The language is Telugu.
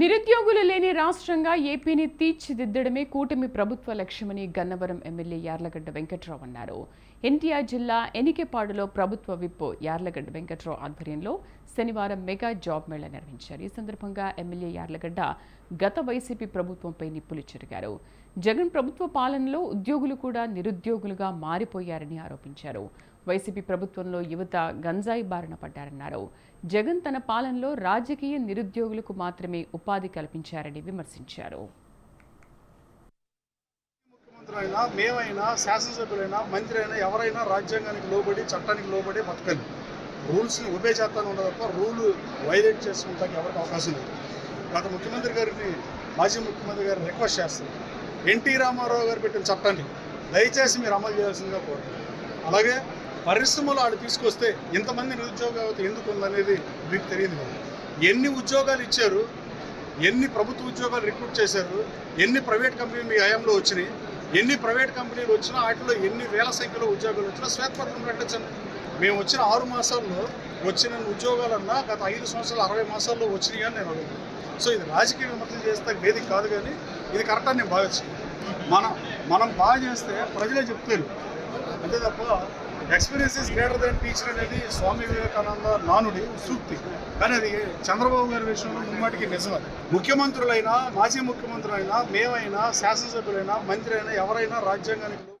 నిరుద్యోగులు లేని రాష్ట్రంగా ఏపీని తీర్చిదిద్దడమే కూటమి ప్రభుత్వ లక్ష్యమని గన్నవరం ఎమ్మెల్యే యార్లగడ్డ వెంకట్రావు అన్నారు. ఎన్టీఆర్ జిల్లా ఎనికెపాడులో ప్రభుత్వ విప్ యార్లగడ్డ వెంకట్రావు ఆధ్వర్యంలో శనివారం మెగా జాబ్ మేళా నిర్వహించారు. ఈ సందర్భంగా ఎమ్మెల్యే యార్లగడ్డ గత వైసీపీ ప్రభుత్వంపై నిప్పులు చెరిగారు. జగన్ ప్రభుత్వ పాలనలో ఉద్యోగులు కూడా నిరుద్యోగులుగా మారిపోయారని ఆరోపించారు. వైసీపీ ప్రభుత్వంలో యువత గంజాయి బారిన పడ్డారన్నారు. జగన్ తన పాలనలో రాజకీయ నిరుద్యోగులకు మాత్రమే ఉపాధి కల్పించారని విమర్శించారు. ముఖ్యమంత్రి అయినా మేమైనా శాసనసభ్యులైనా మంత్రి అయినా ఎవరైనా రాజ్యాంగానికి లోబడి చట్టానికి లోబడి బతకండి రూల్స్ని ఒబే చేస్తాను ఉండదు తప్ప రూల్ వైలేట్ చేసుకుంటానికి ఎవరికి అవకాశం లేదు. గత ముఖ్యమంత్రి గారిని మాజీ ముఖ్యమంత్రి గారిని రిక్వెస్ట్ చేస్తాను ఎన్టీ రామారావు గారు పెట్టిన చట్టాన్ని దయచేసి మీరు అమలు చేయాల్సిందిగా కోరు అలాగే పరిశ్రమలు ఆడు తీసుకొస్తే ఇంతమంది నిరుద్యోగ ఎందుకు ఉందనేది మీకు తెలియదు కదా. ఎన్ని ఉద్యోగాలు ఇచ్చారు ఎన్ని ప్రభుత్వ ఉద్యోగాలు రిక్రూట్ చేశారు ఎన్ని ప్రైవేట్ కంపెనీలు మీ హయాంలో వచ్చినాయి ఎన్ని ప్రైవేట్ కంపెనీలు వచ్చినా వాటిలో ఎన్ని వేల సంఖ్యలో ఉద్యోగాలు వచ్చినా శ్వేతపత్రం ప్రకటించండి మేము వచ్చిన ఆరు మాసాల్లో వచ్చిన ఉద్యోగాలన్నా గత ఐదు సంవత్సరాలు అరవై మాసాల్లో వచ్చినాయి అని నేను అడుగుతాను సో ఇది రాజకీయ విమర్శలు చేస్తే వేదిక కాదు కానీ ఇది కరెక్ట్ అని నేను భావించాను మనం మనం బాగా చేస్తే ప్రజలే చెప్తారు. అంతే తప్ప experience is greater than teacher అనేది స్వామి వివేకానంద నానుడి సూక్తి. కానీ అది చంద్రబాబు గారి విషయంలో ముమ్మాటికి నిజం ముఖ్యమంత్రులైనా మాజీ ముఖ్యమంత్రులైనా మేమైనా శాసనసభ్యులైనా మంత్రి అయినా ఎవరైనా రాజ్యాంగానికి